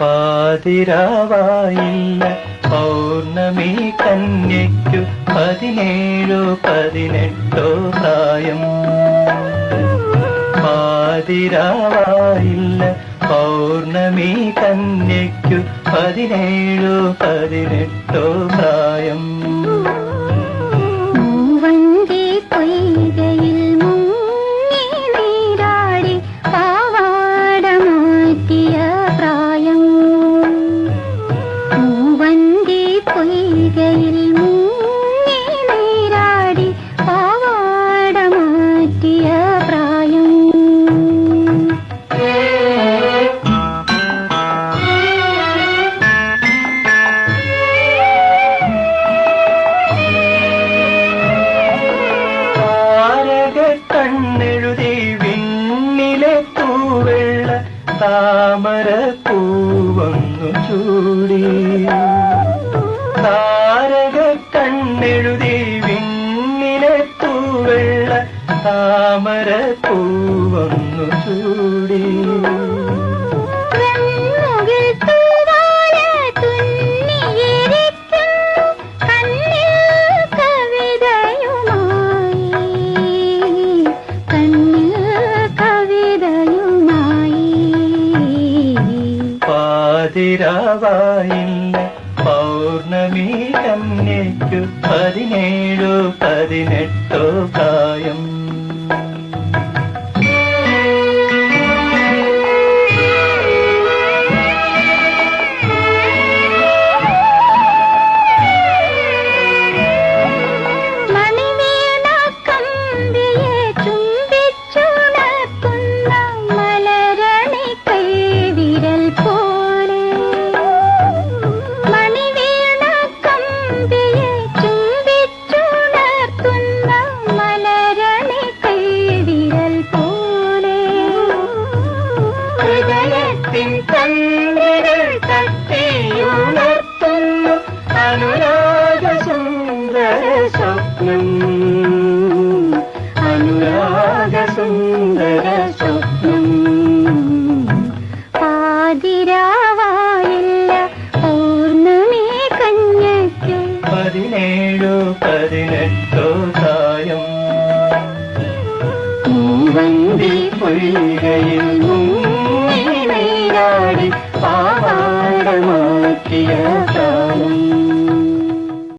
പാതിരാവായില്ല. പൗർണമി കന്യയ്ക്കു പതിനേഴോ പതിനെട്ടോ പ്രായം. പാതിരാവായില്ല. പൗർണമി കന്യയ്ക്കു പതിനേഴോ പതിനെട്ടോ പ്രായം. താമര പൂവന്നു ചൂടി താരക കണ്ണെഴുതി വിണ്ണിലെ പൂവെള്ള താമര പൂവന്നു ചൂടി പാതിരാവായില്ല പൗർണമി കന്യയ്ക്കു പതിനേഴോ പതിനെട്ടോ പ്രായം. ചന്ദ്രകൾ തട്ടിയുണർത്തുന്നു. അനുരാഗ സുന്ദര സ്വപ്നം അനുരാഗ സുന്ദര സ്വപ്നം പാതിരാവായില്ല പൂർണമേ കന്യയ്ക്ക് പതിനേഴോ പതിനെട്ടോ തായം. दिया